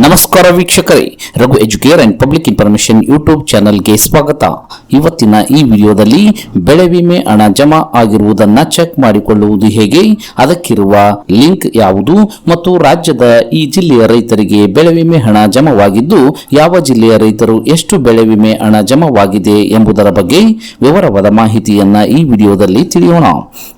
ನಮಸ್ಕಾರ ವೀಕ್ಷಕರೇ Raghu educare and public information YouTube ಚಾನಲ್ಗೆ ಸ್ವಾಗತ. ಇವತ್ತಿನ ಈ ವಿಡಿಯೋದಲ್ಲಿ ಬೆಳೆ ವಿಮೆ ಹಣ ಜಮಾ ಆಗಿರುವುದನ್ನ ಚೆಕ್ ಮಾಡಿಕೊಳ್ಳುವುದು ಹೇಗೆ? ಅದಕ್ಕಿರುವ ಲಿಂಕ್ ಯಾವುದು? ಮತ್ತು ರಾಜ್ಯದ ಈ ಜಿಲ್ಲೆಯ ರೈತರಿಗೆ ಬೆಳೆ ವಿಮೆ ಹಣ ಜಮವಾಗಿದ್ದು, ಯಾವ ಜಿಲ್ಲೆಯ ರೈತರು ಎಷ್ಟು ಬೆಳೆ ವಿಮೆ ಹಣ ಜಮವಾಗಿದೆ ಎಂಬುದರ ಬಗ್ಗೆ ವಿವರವಾದ ಮಾಹಿತಿಯನ್ನ ಈ ವಿಡಿಯೋದಲ್ಲಿ ತಿಳಿಯೋಣ.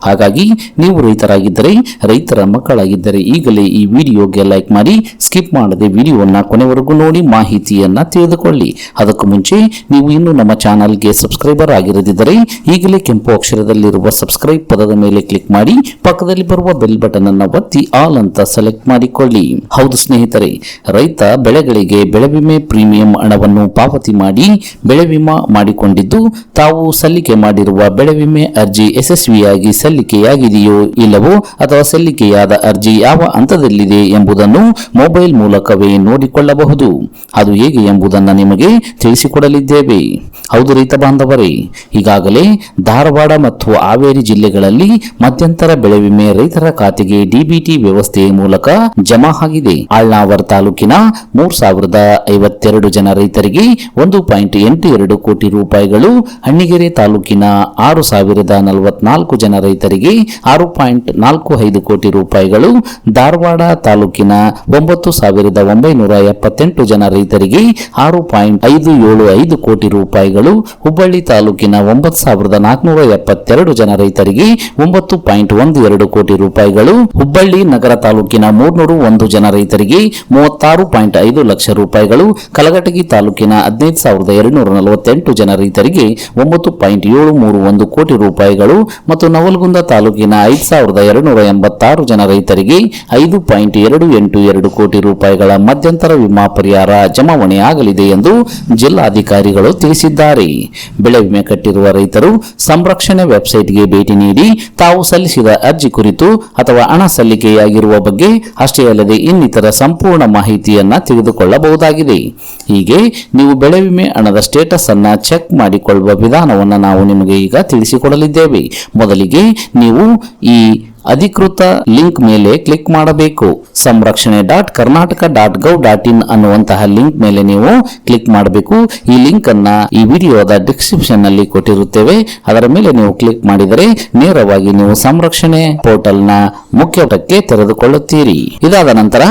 ಹಾಗಾಗಿ, ನೀವು ರೈತರಾಗಿದ್ದರೆ, ರೈತರ ಮಕ್ಕಳಾಗಿದ್ದರೆ ಈಗಲೇ ಈ ವಿಡಿಯೋಗೆ ಲೈಕ್ ಮಾಡಿ ಸ್ಕಿಪ್ ಮಾಡದೆ ವಿಡಿಯೋನ ಕೊನೆವರೆಗೂ ನೋಡಿ ಮಾಹಿತಿಯನ್ನ ತಿಳಿದುಕೊಳ್ಳಿ. ಅದಕ್ಕೂ ಮುಂಚೆ, ನೀವು ಇನ್ನು ನಮ್ಮ ಚಾನಲ್ಗೆ ಸಬ್ಸ್ಕ್ರೈಬರ್ ಆಗಿರದಿದ್ದರೆ ಈಗಲೇ ಕೆಂಪು ಅಕ್ಷರದಲ್ಲಿರುವ ಸಬ್ಸ್ಕ್ರೈಬ್ ಪದದ ಮೇಲೆ ಕ್ಲಿಕ್ ಮಾಡಿ, ಪಕ್ಕದಲ್ಲಿ ಬರುವ ಬೆಲ್ ಬಟನ್ ಅನ್ನು ಒತ್ತಿ ಆಲ್ ಅಂತ ಸೆಲೆಕ್ಟ್ ಮಾಡಿಕೊಳ್ಳಿ. ಹೌದು ಸ್ನೇಹಿತರೆ, ರೈತ ಬೆಳೆಗಳಿಗೆ ಬೆಳೆ ವಿಮೆ ಪ್ರೀಮಿಯಂ ಹಣವನ್ನು ಪಾವತಿ ಮಾಡಿ, ಬೆಳೆ ವಿಮಾ ಮಾಡಿಕೊಂಡಿದ್ದು, ತಾವು ಸಲ್ಲಿಕೆ ಮಾಡಿರುವ ಬೆಳೆ ವಿಮೆ ಅರ್ಜಿ ಯಶಸ್ವಿಯಾಗಿ ಸಲ್ಲಿಕೆಯಾಗಿದೆಯೋ ಇಲ್ಲವೋ ಅಥವಾ ಸಲ್ಲಿಕೆಯಾದ ಅರ್ಜಿ ಯಾವ ಹಂತದಲ್ಲಿದೆ ಎಂಬುದನ್ನು ಮೊಬೈಲ್ ಮೂಲಕವೇ ನೋಡಿಕೊಳ್ಳಬಹುದು. ಅದು ಹೇಗೆ ಎಂಬುದನ್ನು ನಿಮಗೆ ತಿಳಿಸಿಕೊಡಲಿದ್ದೇವೆ. ಹೌದು ರೈತ ಬಾಂಧವರೇ, ಈಗಾಗಲೇ ಧಾರವಾಡ ಮತ್ತು ಹಾವೇರಿ ಜಿಲ್ಲೆಗಳಲ್ಲಿ ಮಧ್ಯಂತರ ಬೆಳೆ ವಿಮೆ ರೈತರ ಖಾತೆಗೆ ಡಿಬಿಟಿ ವ್ಯವಸ್ಥೆಯ ಮೂಲಕ ಜಮಾ ಆಗಿದೆ. ಆಳ್ನಾವರ್ ತಾಲೂಕಿನ ಮೂರ್ ಸಾವಿರದ ಐವತ್ತೆರಡು ಜನ ರೈತರಿಗೆ ಒಂದು ಪಾಯಿಂಟ್ ಎಂಟು ಎರಡು ಕೋಟಿ ರೂಪಾಯಿಗಳು, ಹಣ್ಣಿಗೆರೆ ತಾಲೂಕಿನ ಆರು ಸಾವಿರದ ನಲವತ್ನಾಲ್ಕು ಜನ ರೈತರಿಗೆ ಆರು ಪಾಯಿಂಟ್ ನಾಲ್ಕು ಐದು ಕೋಟಿ ರೂಪಾಯಿಗಳು, ಧಾರವಾಡ ತಾಲೂಕಿನ ಒಂಬತ್ತು ಸಾವಿರದ ಒಂಬೈನೂರ ಎಪ್ಪತ್ತೆಂಟು ಜನ ರೈತರಿಗೆ ಆರು ಪಾಯಿಂಟ್ ಐದು ಏಳು ಐದು ಕೋಟಿ ರೂಪಾಯಿಗಳು ಹುಬ್ಬಳ್ಳಿ ತಾಲೂಕಿನ ಒಂಬತ್ತು ಸಾವಿರದ ನಾಲ್ಕುನೂರ ಎಪ್ಪತ್ತೆರಡು ಜನ ರೈತರಿಗೆ ಒಂಬತ್ತು ಪಾಯಿಂಟ್ ಒಂದು ಎರಡು ಕೋಟಿ ರೂಪಾಯಿಗಳು, ಹುಬ್ಬಳ್ಳಿ ನಗರ ತಾಲೂಕಿನ ಮೂರ್ನೂರು ಒಂದು ಜನ ರೈತರಿಗೆ ಮೂವತ್ತಾರು ಪಾಯಿಂಟ್ ಐದು ಲಕ್ಷ ರೂಪಾಯಿಗಳು, ಕಲಘಟಗಿ ತಾಲೂಕಿನ ಹದಿನೈದು ಸಾವಿರದ ಎರಡುನೂರ ನಲವತ್ತೆಂಟು ಜನ ರೈತರಿಗೆ ಒಂಬತ್ತು ಪಾಯಿಂಟ್ ಏಳು ಮೂರು ಒಂದು ಕೋಟಿ ರೂಪಾಯಿಗಳು ಮತ್ತು ನವಲಗುಂದ ತಾಲೂಕಿನ ಐದು ಸಾವಿರದ ಎರಡುನೂರ ಎಂಬತ್ತಾರು ಜನ ರೈತರಿಗೆ ಐದು ಪಾಯಿಂಟ್ ಎರಡು ಎಂಟು ಎರಡು ಕೋಟಿ ರೂಪಾಯಿಗಳ ಮಧ್ಯಂತರ ವಿಮಾ ಪರಿಹಾರ ಜಮಾವಣೆಯಾಗಲಿದೆ ಎಂದು ಜಿಲ್ಲಾಧಿಕಾರಿಗಳು ತಿಳಿಸಿದ್ದಾರೆ. ಬೆಳೆ ವಿಮೆ ಕಟ್ಟಿರುವ ರೈತರು ಸಂರಕ್ಷಣೆ ವೆಬ್ಸೈಟ್ಗೆ ಭೇಟಿ ನೀಡಿ ತಾವು ಸಲ್ಲಿಸಿದ ಅರ್ಜಿ ಕುರಿತು ಅಥವಾ ಹಣ ಸಲ್ಲಿಕೆಯಾಗಿರುವ ಬಗ್ಗೆ ಅಷ್ಟೇ ಅಲ್ಲದೆ ಇನ್ನಿತರ ಸಂಪೂರ್ಣ ಮಾಹಿತಿಯನ್ನು ತಿಳಿದುಕೊಳ್ಳಬಹುದಾಗಿದೆ ಹೀಗೆ ನೀವು ಬೆಳೆ ವಿಮೆ ಹಣದ ಸ್ಟೇಟಸ್ ಅನ್ನು ಚೆಕ್ ಮಾಡಿಕೊಳ್ಳುವ ವಿಧಾನವನ್ನು ನಾವು ನಿಮಗೆ ಈಗ ತಿಳಿಸಿಕೊಡಲಿದ್ದೇವೆ. ಮೊದಲಿಗೆ ನೀವು ಈ ಅಧಿಕೃತ ಲಿಂಕ್ ಮೇಲೆ ಕ್ಲಿಕ್ ಮಾಡಬೇಕು. Samrakshane dot Karnataka dot gov dot in ಅನ್ನುವಂತಹ ಲಿಂಕ್ ಮೇಲೆ ನೀವು ಕ್ಲಿಕ್ ಮಾಡಬೇಕು. ಈ ಲಿಂಕ್ ಅನ್ನ ಈ ವಿಡಿಯೋದ ಡಿಸ್ಕ್ರಿಪ್ಷನ್ನಲ್ಲಿ ಕೊಟ್ಟಿರುತ್ತೇವೆ. ಅದರ ಮೇಲೆ ನೀವು ಕ್ಲಿಕ್ ಮಾಡಿದರೆ ನೇರವಾಗಿ ನೀವು ಸಂರಕ್ಷಣೆ ಪೋರ್ಟಲ್ನ ಮುಖ್ಯಪುಟಕ್ಕೆ ತೆರೆದುಕೊಳ್ಳುತ್ತೀರಿ. ಇದಾದ ನಂತರ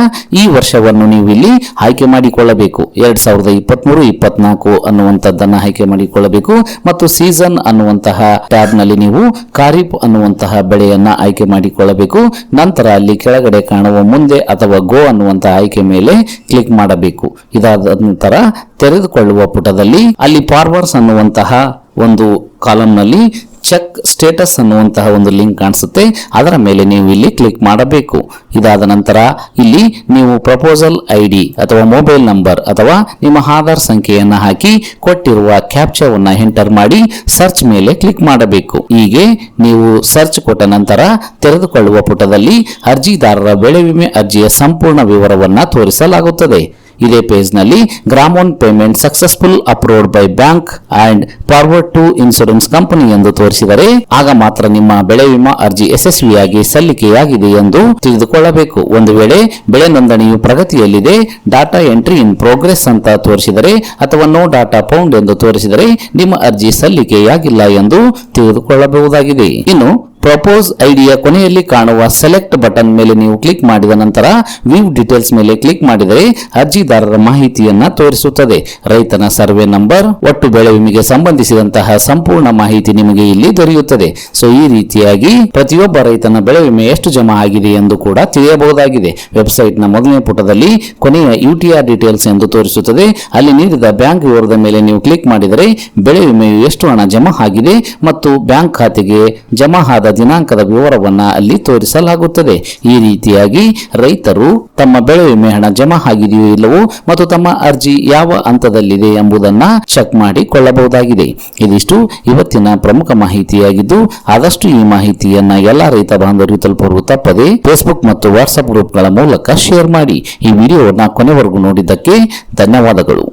ಈ ವರ್ಷವನ್ನು ನೀವು ಇಲ್ಲಿ ಆಯ್ಕೆ ಮಾಡಿಕೊಳ್ಳಬೇಕು. ಎರಡ್ ಸಾವಿರದ ಇಪ್ಪತ್ಮೂರು, ಇಪ್ಪತ್ನಾಲ್ಕು ಅನ್ನುವಂಥದ್ದನ್ನ ಆಯ್ಕೆ ಮಾಡಿಕೊಳ್ಳಬೇಕು. ಮತ್ತು ಸೀಸನ್ ಅನ್ನುವಂತಹ ಟ್ಯಾಬ್ನಲ್ಲಿ ನೀವು ಖಾರಿಫ್ ಅನ್ನುವಂತಹ ಬೆಳೆಯನ್ನ ಆಯ್ಕೆ ಮಾಡಿಕೊಳ್ಳಬೇಕು. ನಂತರ ಅಲ್ಲಿ ಕೆಳಗಡೆ ಕಾಣುವ ಮುಂದೆ ಅಥವಾ ಗೋ ಅನ್ನುವಂತಹ ಆಯ್ಕೆ ಮೇಲೆ ಕ್ಲಿಕ್ ಮಾಡಬೇಕು. ಇದಾದ ನಂತರ ತೆರೆದುಕೊಳ್ಳುವ ಪುಟದಲ್ಲಿ ಅಲ್ಲಿ ಫಾರ್ವರ್ಡ್ಸ್ ಅನ್ನುವಂತಹ ಒಂದು ಕಾಲಂನಲ್ಲಿ ಚೆಕ್ ಸ್ಟೇಟಸ್ ಅನ್ನುವಂತಹ ಒಂದು ಲಿಂಕ್ ಕಾಣಿಸುತ್ತೆ. ಅದರ ಮೇಲೆ ನೀವು ಇಲ್ಲಿ ಕ್ಲಿಕ್ ಮಾಡಬೇಕು. ಇದಾದ ನಂತರ ಇಲ್ಲಿ ನೀವು ಪ್ರಪೋಸಲ್ ಐ ಅಥವಾ ಮೊಬೈಲ್ ನಂಬರ್ ಅಥವಾ ನಿಮ್ಮ ಆಧಾರ್ ಸಂಖ್ಯೆಯನ್ನು ಹಾಕಿ ಕೊಟ್ಟಿರುವ ಕ್ಯಾಪ್ಚರ್ವನ್ನು ಎಂಟರ್ ಮಾಡಿ ಸರ್ಚ್ ಮೇಲೆ ಕ್ಲಿಕ್ ಮಾಡಬೇಕು. ಹೀಗೆ ನೀವು ಸರ್ಚ್ ಕೊಟ್ಟ ನಂತರ ತೆರೆದುಕೊಳ್ಳುವ ಪುಟದಲ್ಲಿ ಅರ್ಜಿದಾರರ ಬೆಳೆ ವಿಮೆ ಅರ್ಜಿಯ ಸಂಪೂರ್ಣ ವಿವರವನ್ನು ತೋರಿಸಲಾಗುತ್ತದೆ. ಇದೇ ಪೇಜ್ನಲ್ಲಿ ಗ್ರಾಮೋನ್ payment successful approved by bank and forward to insurance company ಎಂದು ತೋರಿಸಿದರೆ, ಆಗ ಮಾತ್ರ ನಿಮ್ಮ ಬೆಳೆ ವಿಮಾ ಅರ್ಜಿ ಯಶಸ್ವಿಯಾಗಿ ಸಲ್ಲಿಕೆಯಾಗಿದೆ ಎಂದು ತಿಳಿದುಕೊಳ್ಳಬೇಕು. ಒಂದು ವೇಳೆ ಬೆಳೆ ನೋಂದಣಿಯು ಪ್ರಗತಿಯಲ್ಲಿದೆ, ಡಾಟಾ ಎಂಟ್ರಿ ಇನ್ ಪ್ರೋಗ್ರೆಸ್ ಅಂತ ತೋರಿಸಿದರೆ ಅಥವಾ ನೋ ಡಾಟಾ ಪೌಂಡ್ ಎಂದು ತೋರಿಸಿದರೆ ನಿಮ್ಮ ಅರ್ಜಿ ಸಲ್ಲಿಕೆಯಾಗಿಲ್ಲ ಎಂದು ತಿಳಿದುಕೊಳ್ಳಬಹುದಾಗಿದೆ. ಇನ್ನು ಪ್ರಪೋಸ್ ಐಡಿಯ ಕೊನೆಯಲ್ಲಿ ಕಾಣುವ ಸೆಲೆಕ್ಟ್ ಬಟನ್ ಮೇಲೆ ನೀವು ಕ್ಲಿಕ್ ಮಾಡಿದ ನಂತರ ವ್ಯೂ ಡೀಟೇಲ್ಸ್ ಮೇಲೆ ಕ್ಲಿಕ್ ಮಾಡಿದರೆ ಅರ್ಜಿದಾರರ ಮಾಹಿತಿಯನ್ನ ತೋರಿಸುತ್ತದೆ. ರೈತನ ಸರ್ವೆ ನಂಬರ್ ಒಟ್ಟು ಬೆಳೆ ವಿಮೆಗೆ ಸಂಬಂಧಿಸಿದಂತಹ ಸಂಪೂರ್ಣ ಮಾಹಿತಿ ನಿಮಗೆ ಇಲ್ಲಿ ದೊರೆಯುತ್ತದೆ. ಸೊ ಈ ರೀತಿಯಾಗಿ ಪ್ರತಿಯೊಬ್ಬ ರೈತನ ಬೆಳೆ ವಿಮೆ ಎಷ್ಟು ಜಮಾ ಆಗಿದೆ ಎಂದು ಕೂಡ ತಿಳಿಯಬಹುದಾಗಿದೆ. ವೆಬ್ಸೈಟ್ನ ಮೊದಲನೇ ಪುಟದಲ್ಲಿ ಕೊನೆಯ ಯುಟಿಆರ್ ಡೀಟೇಲ್ಸ್ ಎಂದು ತೋರಿಸುತ್ತದೆ. ಅಲ್ಲಿ ನೀಡಿದ ಬ್ಯಾಂಕ್ ವಿವರದ ಮೇಲೆ ನೀವು ಕ್ಲಿಕ್ ಮಾಡಿದರೆ ಬೆಳೆ ವಿಮೆಯು ಎಷ್ಟು ಹಣ ಜಮಾ ಆಗಿದೆ ಮತ್ತು ಬ್ಯಾಂಕ್ ಖಾತೆಗೆ ಜಮಾ ಆದ ದಿನಾಂಕದ ವಿವರವನ್ನ ಅಲ್ಲಿ ತೋರಿಸಲಾಗುತ್ತದೆ. ಈ ರೀತಿಯಾಗಿ ರೈತರು ತಮ್ಮ ಬೆಳೆ ವಿಮೆ ಹಣ ಜಮಾ ಆಗಿದೆಯೋ ಇಲ್ಲವೋ ಮತ್ತು ತಮ್ಮ ಅರ್ಜಿ ಯಾವ ಹಂತದಲ್ಲಿದೆ ಎಂಬುದನ್ನ ಚೆಕ್ ಮಾಡಿಕೊಳ್ಳಬಹುದಾಗಿದೆ. ಇದಿಷ್ಟು ಇವತ್ತಿನ ಪ್ರಮುಖ ಮಾಹಿತಿಯಾಗಿದ್ದು, ಆದಷ್ಟು ಈ ಮಾಹಿತಿಯನ್ನ ಎಲ್ಲಾ ರೈತ ಬಾಂಧವರಿಗೆ ತಲುಪಲು ತಪ್ಪದೆ ಫೇಸ್ಬುಕ್ ಮತ್ತು ವಾಟ್ಸ್ಆಪ್ ಗ್ರೂಪ್ಗಳ ಮೂಲಕ ಶೇರ್ ಮಾಡಿ. ಈ ವಿಡಿಯೋವನ್ನ ಕೊನೆವರೆಗೂ ನೋಡಿದ್ದಕ್ಕೆ ಧನ್ಯವಾದಗಳು.